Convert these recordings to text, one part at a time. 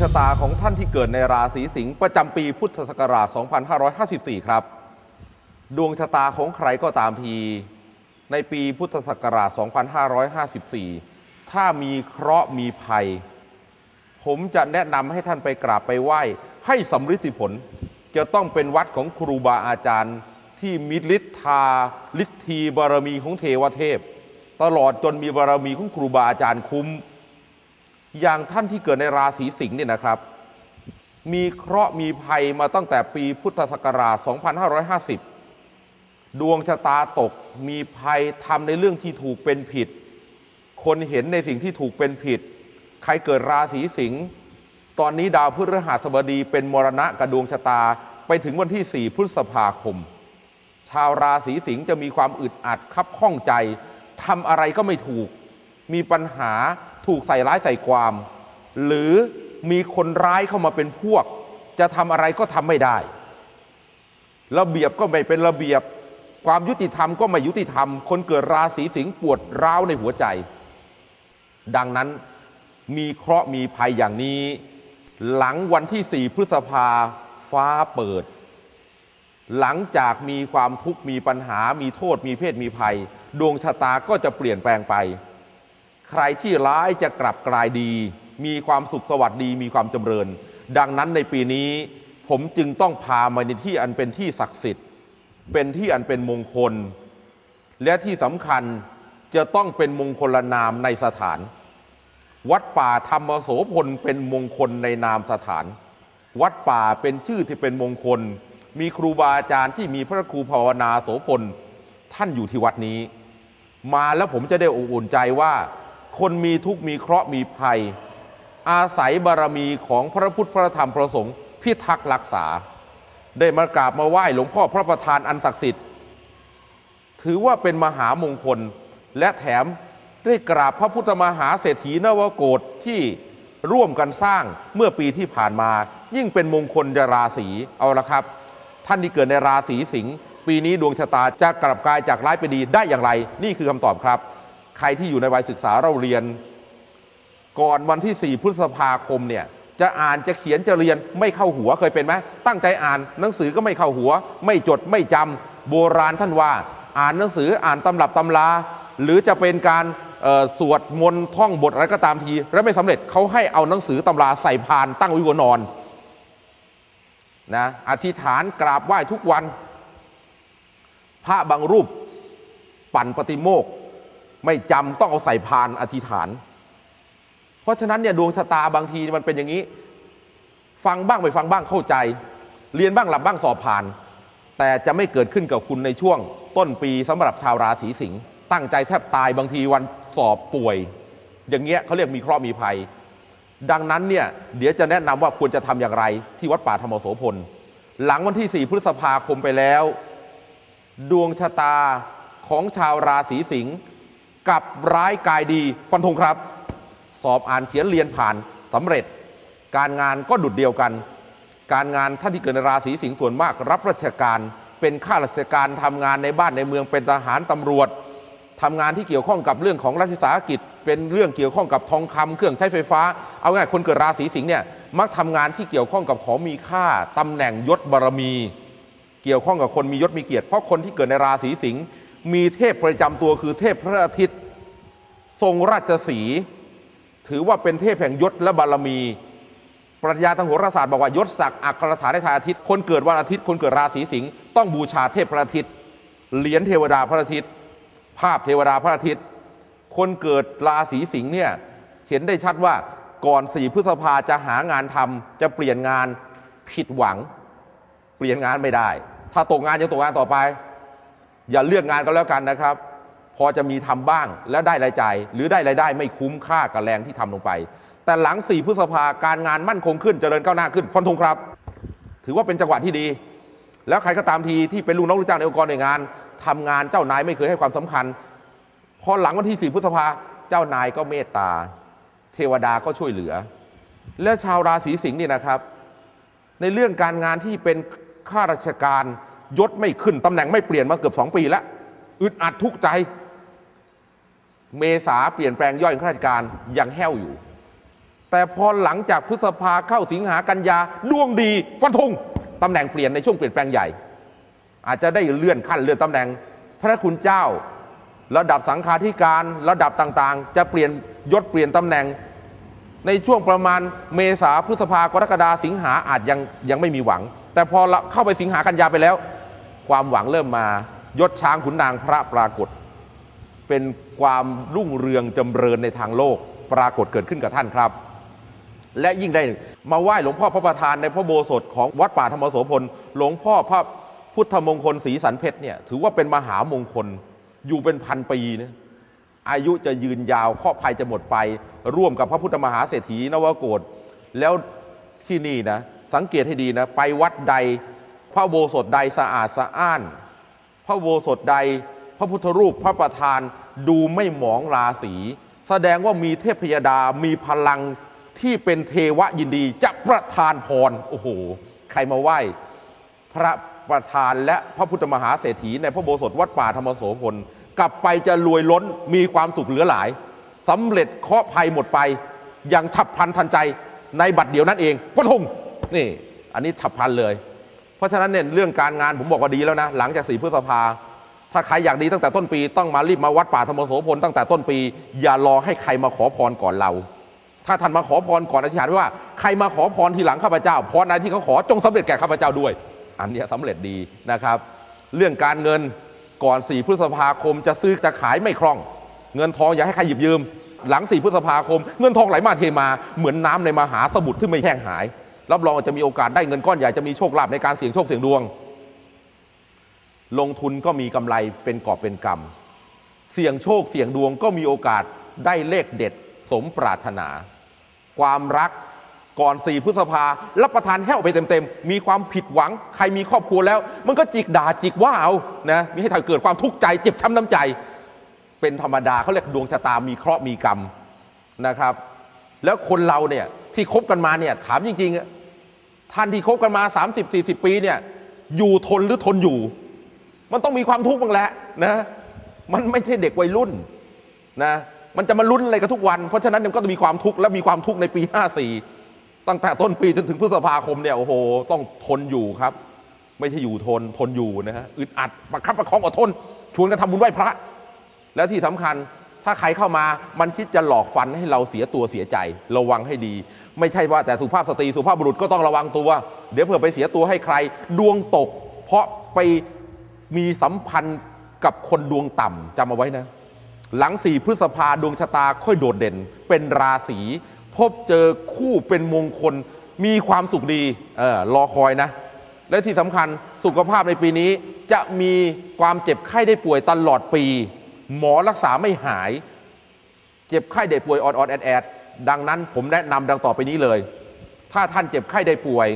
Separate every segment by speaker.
Speaker 1: ชะตาของท่านที่เกิดในราศีสิงห์ประจำปีพุทธศักราช 2554 ครับ ดวงชะตาของใครก็ตามที ในปีพุทธศักราช 2554 ถ้ามีเคราะห์มีภัย ผมจะแนะนำให้ท่านไปกราบไปไหว้ ให้สำฤทธิผล จะต้องเป็นวัดของครูบาอาจารย์ที่มีฤทธาฤทธีบารมีของเทวเทพ ตลอดจนมีบารมีของครูบาอาจารย์คุ้ม อย่างท่านที่เกิดในราศีสิงห์เนี่ยนะครับ มีเคราะห์มีภัยมาตั้งแต่ปีพุทธศักราช 2550 ดวงชะตาตกมีภัยทำในเรื่องที่ถูกเป็นผิด คนเห็นในสิ่งที่ถูกเป็นผิด ใครเกิดราศีสิงห์ตอนนี้ดาวพฤหัสบดีเป็นมรณะกับดวงชะตาไปถึงวันที่ 4 พฤษภาคม ชาวราศีสิงห์จะมีความอึดอัดคับข้องใจทำอะไรก็ไม่ถูก มีปัญหา ถูกใส่ร้ายใส่ความ หรือมีคนร้ายเข้ามาเป็นพวก จะทำอะไรก็ทำไม่ได้ ระเบียบก็ไม่เป็นระเบียบ ความยุติธรรมก็ไม่ยุติธรรม คนเกิดราศีสิงห์ปวดร้าวในหัวใจ ดังนั้นมีเคราะห์มีภัยอย่างนี้ หลังวันที่4พฤษภาฟ้าเปิด หลังจากมีความทุกข์มีปัญหา มีโทษมีเพศมีภัย ดวงชะตาก็จะเปลี่ยนแปลงไป ใครที่ร้ายจะกลับกลายดี มีความสุขสวัสดีมีความจำเริญ ดังนั้นในปีนี้ ผมจึงต้องพามาในที่อันเป็นที่ศักดิ์สิทธิ์ เป็นที่อันเป็นมงคล และที่สำคัญจะต้องเป็นมงคลนามในสถาน วัดป่าธรรมโสพลเป็นมงคลในนามสถาน วัดป่าเป็นชื่อที่เป็นมงคล มีครูบาอาจารย์ที่มีพระครูภาวนาโสพลท่านอยู่ที่วัดนี้ มาแล้วผมจะได้อบอุ่นใจว่า คนมีทุกข์มีเคราะห์มีภัย อาศัยบารมีของพระพุทธพระธรรมพระสงฆ์พิทักษ์รักษา ได้มากราบมาไหว้หลวงพ่อพระประธานอันศักดิ์สิทธิ์ถือว่าเป็นมหามงคลและแถมได้กราบพระพุทธมหาเศรษฐีนวโกฏที่ร่วมกันสร้างเมื่อปีที่ผ่านมา ยิ่งเป็นมงคลจราศีเอาละครับ ท่านที่เกิดในราศีสิงห์ปีนี้ดวงชะตาจะกลับกลายจากร้ายไปดีได้อย่างไร นี่คือคำตอบครับ ใครที่อยู่ในวัยศึกษาเราเรียน ก่อนวันที่ 4 พฤษภาคมเนี่ยจะอ่านจะเขียนจะเรียนไม่เข้าหัวเคยเป็นไหมตั้งใจอ่านหนังสือก็ไม่เข้าหัว ไม่จดไม่จำโบราณท่านว่า อ่านหนังสืออ่านตำรับตำรา หรือจะเป็นการสวดมนต์ท่องบทอะไรก็ตามที แล้วไม่สำเร็จเขาให้เอาหนังสือตำราใส่พานตั้งไว้หัวนอนนะอธิษฐานกราบไหว้ทุกวัน พระบางรูปปั่นปฏิโมก ไม่จำต้องเอาใส่พานอธิษฐาน เพราะฉะนั้นเนี่ยดวงชะตาบางทีมันเป็นอย่างนี้ ฟังบ้างไม่ฟังบ้างเข้าใจ เรียนบ้างหลับบ้างสอบผ่าน แต่จะไม่เกิดขึ้นกับคุณในช่วง ต้นปีสำหรับชาวราศีสิงห์ตั้งใจแทบตายบางทีวันสอบป่วย อย่างเงี้ยเขาเรียกมีเคราะห์มีภัย ดังนั้นเนี่ยเดี๋ยวจะแนะนำว่าควรจะทำอย่างไร ที่วัดป่าธรรมโสพล หลังวันที่ 4 พฤษภาคมไปแล้ว ดวงชะตาของชาวราศีสิงห์ กับร้ายกายดีฟันธงครับ สอบอ่านเขียนเรียนผ่านสำเร็จ การงานก็ดุดเดียวกัน การงานท่านที่เกิดในราศีสิงห์ส่วนมากรับราชการ เป็นข้าราชการทำงานในบ้านในเมืองเป็นทหารตำรวจทำงานที่เกี่ยวข้องกับเรื่องของรัฐวิสาหกิจ เป็นเรื่องเกี่ยวข้องกับทองคำเครื่องใช้ไฟฟ้า เอาง่ายคนเกิดราศีสิงห์เนี่ยมักทำงานที่เกี่ยวข้องกับของมีค่าตำแหน่งยศบารมี เกี่ยวข้องกับคนมียศมีเกียรติเพราะคนที่เกิดในราศีสิงห์ มีเทพประจำตัวคือเทพพระอาทิตย์ ทรงราชสี ถือว่าเป็นเทพแห่งยศและบารมี ปรัชญาทางโหราศาสตร์บอกว่ายศศักดิ์อัครฐานในทายอาทิตย์ คนเกิดวันอาทิตย์ คนเกิดราศีสิงห์ต้องบูชาเทพพระอาทิตย์ เหรียญเทวดาพระอาทิตย์ ภาพเทวดาพระอาทิตย์ คนเกิดราศีสิงห์เนี่ยเห็นได้ชัดว่าก่อนสี่พฤษภาจะหางานทำจะเปลี่ยนงานผิดหวัง เปลี่ยนงานไม่ได้ ถ้าตกงานยังตกงานต่อไป อย่าเลือกงานก็แล้วกันนะครับ พอจะมีทำบ้างแล้วได้รายจ่าย หรือได้รายได้ไม่คุ้มค่ากับแรงที่ทำลงไป แต่หลัง4พฤษภาการงานมั่นคงขึ้นเจริญก้าวหน้าขึ้นฟันธงครับ ถือว่าเป็นจังหวะที่ดี แล้วใครก็ตามทีที่เป็นลูกน้องลูกจ้างในองค์กรในวยงานทำงานเจ้านายไม่เคยให้ความสำคัญพอหลังวันที่4พฤษภาเจ้านายก็เมตตา เทวดาก็ช่วยเหลือ และชาวราศีสิงห์นี่นะครับ ในเรื่องการงานที่เป็นข้าราชการ ยศไม่ขึ้นตำแหน่งไม่เปลี่ยนมาเกือบสองปีแล้วอึดอัดทุกข์ใจ เมษาเปลี่ยนแปลงย่อยข้าราชการยังแห้วอยู่ แต่พอหลังจากพฤษภาเข้าสิงหากันยาดวงดีฟันธงตำแหน่งเปลี่ยนในช่วงเปลี่ยนแปลงใหญ่ อาจจะได้เลื่อนขั้นเลื่อนตำแหน่ง พระคุณเจ้า ระดับสังฆาธิการระดับต่างๆ จะเปลี่ยนยศเปลี่ยนตำแหน่ง ในช่วงประมาณเมษาพฤษภากรกฎาสิงหาอาจยังยังไม่มีหวัง แต่พอเข้าไปสิงหากันยาไปแล้ว ความหวังเริ่มมายศช้างขุนนางพระปรากฏ เป็นความรุ่งเรืองจำเริญในทางโลกปรากฏเกิดขึ้นกับท่านครับ และยิ่งได้มาไหว้หลวงพ่อพระประธานในพระโบสถของวัดป่าธรรมโสพลหลวงพ่อพระพุทธมงคลศรีสันเพชรเนี่ยถือว่าเป็นมหามงคลอยู่เป็นพันปีนะอายุจะยืนยาวข้อภัยจะหมดไป ร่วมกับพระพุทธมหาเศรษฐีนวโกศแล้วที่นี่นะสังเกตให้ดีนะ ไปวัดใด พระโบสถใดสะอาดสะอ้าน พระโบสถใด พระพุทธรูปพระประธานดูไม่หมองราศีแสดงว่ามีเทพยดามีพลังที่เป็นเทวะยินดีจะประทานพรโอ้โหใครมาไหว้ พระประธานและพระพุทธมหาเศรษฐีในพระโบสถวัดป่าธรรมโสพลกลับไปจะรวยล้นมีความสุขเหลือหลายสำเร็จเคาะภัยหมดไป อย่างฉับพลันทันใจในบัดเดียวนั้นเองฟันธงนี่ อันนี้ฉับพลันเลย เพราะฉะนั้นเนี่ยเรื่องการงานผมบอกว่าดีแล้วนะ หลังจากสี่พฤษภา ถ้าใครอยากดีตั้งแต่ต้นปีต้องมารีบมาวัดป่าธรรมโสพลตั้งแต่ต้นปี อย่ารอให้ใครมาขอพรก่อนเรา ถ้าท่านมาขอพรก่อนอธิษฐานไว้ว่าใครมาขอพรทีหลังข้าพเจ้าพรอะไรที่เขาขอจงสำเร็จแก่ข้าพเจ้าด้วย อันนี้สำเร็จดีนะครับ เรื่องการเงินก่อนสี่พฤษภาคมจะซื้อจะขายไม่คล่อง เงินทองอย่าให้ใครหยิบยืม หลังสี่พฤษภาคม เงินทองไหลมาเทมาเหมือนน้ำในมหาสมุทรที่ไม่แห้งหาย รับรองจะมีโอกาสได้เงินก้อนใหญ่จะมีโชคลาภในการเสี่ยงโชคเสี่ยงดวง ลงทุนก็มีกำไรเป็นกอบเป็นกำเสี่ยงโชคเสี่ยงดวงก็มีโอกาสได้เลขเด็ดสมปรารถนา ความรักก่อนสี่พฤษภารับประทานแห้วไปเต็มๆ มีความผิดหวังใครมีครอบครัวแล้ว มันก็จิกด่าจิกว่าเอานะมีให้ทำเกิดความทุกข์ใจเจ็บช้ำน้ำใจ เป็นธรรมดาเขาเรียกดวงชะตามีเคราะห์มีกรรมนะครับ แล้วคนเราเนี่ยที่คบกันมาเนี่ยถามจริงๆ ท่านที่คบกันมา 30-40 ปีเนี่ย อยู่ทนหรือทนอยู่ มันต้องมีความทุกข์บ้างแหละนะ มันไม่ใช่เด็กวัยรุ่นนะ มันจะมาลุ้นอะไรกันทุกวัน เพราะฉะนั้นมันก็ต้องมีความทุกข์และมีความทุกข์ในปี 54 ตั้งแต่ต้นปีจนถึงพฤษภาคมเนี่ยโอ้โห ต้องทนอยู่ครับ ไม่ใช่อยู่ทนทนอยู่นะฮะอึดอัดประคับประคองอดทน ชวนกันทำบุญไหว้พระ แล้วที่สำคัญ ถ้าใครเข้ามามันคิดจะหลอกฟันให้เราเสียตัวเสียใจ ระวังให้ดี ไม่ใช่ว่าแต่สุภาพสตรีสุภาพบุรุษก็ต้องระวังตัว เดี๋ยวเผื่อไปเสียตัวให้ใคร ดวงตก เพราะไปมีสัมพันธ์กับคนดวงต่ำจำเอาไว้นะ หลังสี่พฤษภาดวงชะตาค่อยโดดเด่น เป็นราศีพบเจอคู่เป็นมงคล มีความสุขดีเออรอคอยนะ และที่สำคัญสุขภาพในปีนี้จะมีความเจ็บไข้ได้ป่วยตลอดปี หมอรักษาไม่หาย เจ็บไข้ได้ป่วยออดๆแอดแอดดังนั้นผมแนะนำดังต่อไปนี้เลย ถ้าท่านเจ็บไข้ได้ป่วย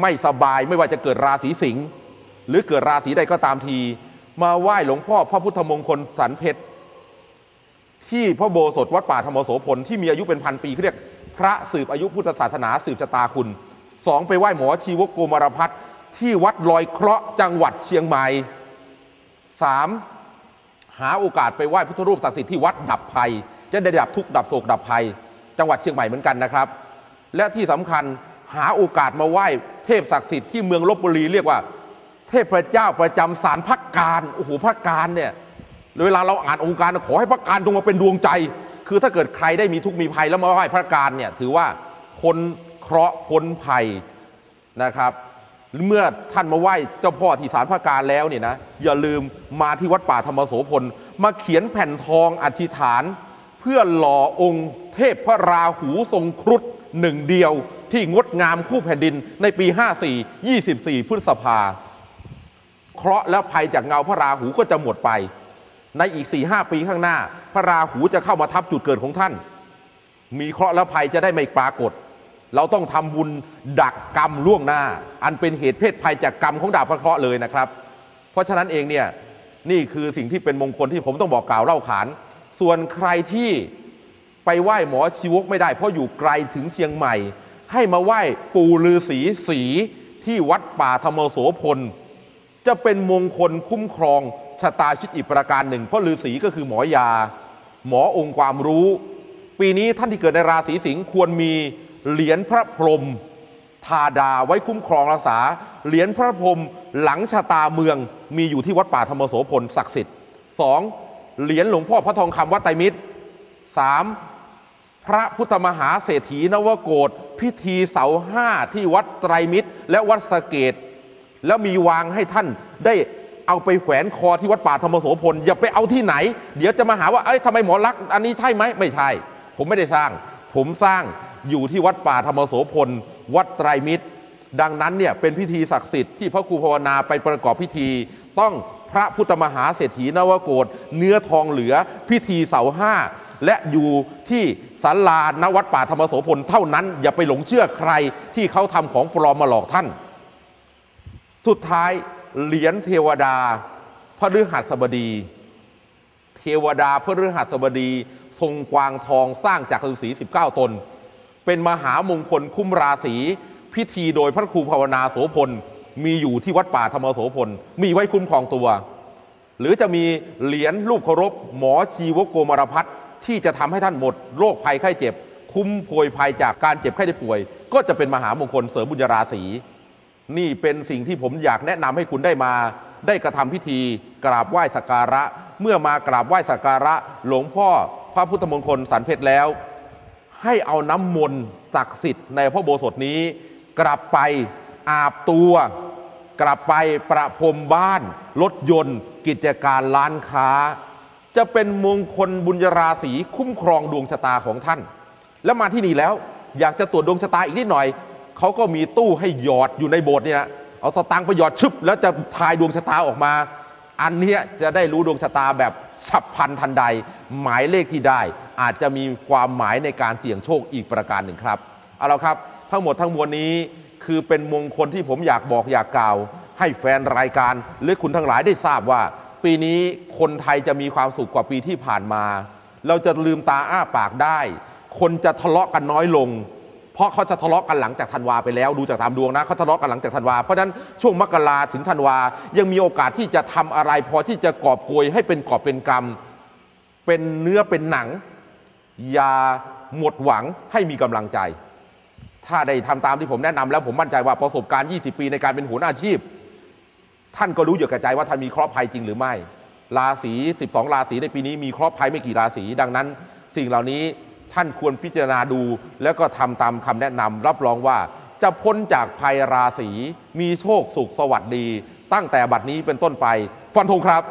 Speaker 1: ไม่สบายไม่ว่าจะเกิดราศีสิงห์หรือเกิดราศีใดก็ตามที มาไหว้หลวงพ่อพระพุทธมงคลสันเพชรที่พระโบสถวัดป่าธรรมโสพลที่มีอายุเป็นพันปีเขาเรียก พระสืบอายุพุทธศาสนาสืบชะตาคุณสองไปไหว้หมอชีวกโกมารพัฒน์ที่วัดลอยเคราะห์จังหวัดเชียงใหม่สาม หาโอกาสไปไหว้พุทธรูปศักดิ์สิทธิ์ที่วัดดับภัย จะได้ดับทุกข์ดับโศกดับภัย จังหวัดเชียงใหม่เหมือนกันนะครับ และที่สำคัญหาโอกาสมาไหว้เทพศักดิ์สิทธิ์ที่เมืองลบบุรีเรียกว่า เทพเจ้าประจำสารพักการโอ้โหพักการเนี่ยเวลาเราอ่านองค์การขอให้พระการจงมาเป็นดวงใจ คือถ้าเกิดใครได้มีทุกข์มีภัยแล้วมาไหว้พระการเนี่ยถือว่าพ้นเคราะห์พ้นภัยนะครับ เมื่อท่านมาไหว้เจ้าพ่อที่ศาลพระการแล้วเนี่ยนะอย่าลืมมาที่วัดป่าธรรมโสพล มาเขียนแผ่นทองอธิษฐาน เพื่อหล่อองค์เทพพระราหูทรงครุฑหนึ่งเดียวที่งดงามคู่แผ่นดินในปี 54 24 พฤษภาเคราะห์และภัยจากเงาพระราหูก็จะหมดไป ในอีก4ีหปีข้างหน้า พระราหูจะเข้ามาทับจุดเกิดของท่าน มีเคราะห์และภัยจะได้ไม่ปรากฏ เราต้องทำบุญดักกรรมล่วงหน้า อันเป็นเหตุเพศภัยจากกรรมของดาบพระเคราะห์เลยนะครับ เพราะฉะนั้นเองเนี่ยนี่คือสิ่งที่เป็นมงคลที่ผมต้องบอกกล่าวเล่าขาน ส่วนใครที่ไปไหว้หมอชีวกไม่ได้ เพราะอยู่ไกลถึงเชียงใหม่ ให้มาไหว้ปู่ฤาษีสีที่วัดป่าธรรมโสพล จะเป็นมงคลคุ้มครองชะตาชิดอีกประการหนึ่ง เพราะฤาษีก็คือหมอยา หมอองค์ความรู้ ปีนี้ท่านที่เกิดในราศีสิงห์ควรมี เหรียญพระพรหมธาดาไว้คุ้มครองรักษา เหรียญพระพรหมหลังชะตาเมืองมีอยู่ที่วัดป่าธรรมโสพลศักดิ์สิทธิ์สองเหรียญหลวงพ่อพระทองคำวัดไตรมิตรสามพระพุทธมหาเศรษฐีนวโกฏพิธีเสาห้าที่วัดไตรมิตร และวัดสะเกต แล้วมีวางให้ท่านได้เอาไปแขวนคอที่วัดป่าธรรมโสพลอย่าไปเอาที่ไหน เดี๋ยวจะมาหาว่าเอ้ยทำไมหมอลักษณ์อันนี้ใช่ไหมไม่ใช่ ผมไม่ได้สร้าง ผมสร้าง อยู่ที่วัดป่าธรรมโสพล วัดไตรมิตร ดังนั้นเนี่ยเป็นพิธีศักดิ์สิทธิ์ที่พระครูภาวนาไปประกอบพิธี ต้องพระพุทธมหาเศรษฐีนวโกฏเนื้อทองเหลือพิธีเสาห้าและอยู่ที่ศาลานวัดป่าธรรมโสพลเท่านั้น อย่าไปหลงเชื่อใครที่เขาทำของปลอมมาหลอกท่าน สุดท้ายเหรียญเทวดาพระฤหัสบดี เทวดาพระฤหัสบดี ทรงกวางทองสร้างจากฤาษี19 ตน เป็นมหามงคลคุ้มราศีพิธีโดยพระครูภาวนาโสพล มีอยู่ที่วัดป่าธรรมโสพล มีไว้คุ้มครองตัว หรือจะมีเหรียญรูปเคารพ หมอชีวโกมารพัฒที่จะทำให้ท่านหมดโรคภัยไข้เจ็บ คุ้มโพยภัยจากการเจ็บไข้ได้ป่วย ก็จะเป็นมหามงคลเสริมบุญราศีนี่เป็นสิ่งที่ผมอยากแนะนำให้คุณได้มา ได้กระทำพิธี กราบไหว้สักการะ เมื่อมากราบไหว้สักการะ หลวงพ่อพระพุทธมงคลสันเพชรแล้ว ให้เอาน้ำมนต์ศักดิ์สิทธิ์ในพระโบสถนี้ กลับไปอาบตัว กลับไปประพรมบ้าน รถยนต์ กิจการร้านค้า จะเป็นมงคลบุญราศีคุ้มครองดวงชะตาของท่าน แล้วมาที่นี่แล้วอยากจะตรวจดวงชะตาอีกนิดหน่อย เขาก็มีตู้ให้หยอดอยู่ในโบสถ์เนี่ยนะเอาสตางค์ไปหยอดชึบ แล้วจะทายดวงชะตาออกมา อันนี้จะได้รู้ดวงชะตาแบบฉับพลันทันใด หมายเลขที่ได้ อาจจะมีความหมายในการเสี่ยงโชคอีกประการหนึ่งครับเอาละครับ ทั้งหมดทั้งมวลนี้คือเป็นมงคลที่ผมอยากบอกอยากกล่าว ให้แฟนรายการหรือคุณทั้งหลายได้ทราบว่า ปีนี้คนไทยจะมีความสุขกว่าปีที่ผ่านมา เราจะลืมตาอ้าปากได้ คนจะทะเลาะกันน้อยลง เพราะเขาจะทะเลาะกันหลังจากธันวาไปแล้วดูจากตามดวงนะเขาทะเลาะกันหลังจากธันวาเพราะฉะนั้นช่วงมกราถึงธันวายังมีโอกาสที่จะทำอะไรพอที่จะกอบโกยให้เป็นกอบเป็นกรรม เป็นเนื้อเป็นหนัง อย่าหมดหวังให้มีกำลังใจ ถ้าได้ทำตามที่ผมแนะนำแล้วผมมั่นใจว่าประสบการณ์ 20 ปีในการเป็นหัวหน้าอาชีพ ท่านก็รู้อยู่กับใจว่าท่านมีเคราะห์ภัยจริงหรือไม่ ราศี 12 ราศีในปีนี้มีเคราะห์ภัยไม่กี่ราศี ดังนั้น สิ่งเหล่านี้ท่านควรพิจารณาดู แล้วก็ทำตามคำแนะนำรับรองว่าจะพ้นจากภัยราศีมีโชคสุขสวัสดี ตั้งแต่บัดนี้เป็นต้นไป ฟันธงครับ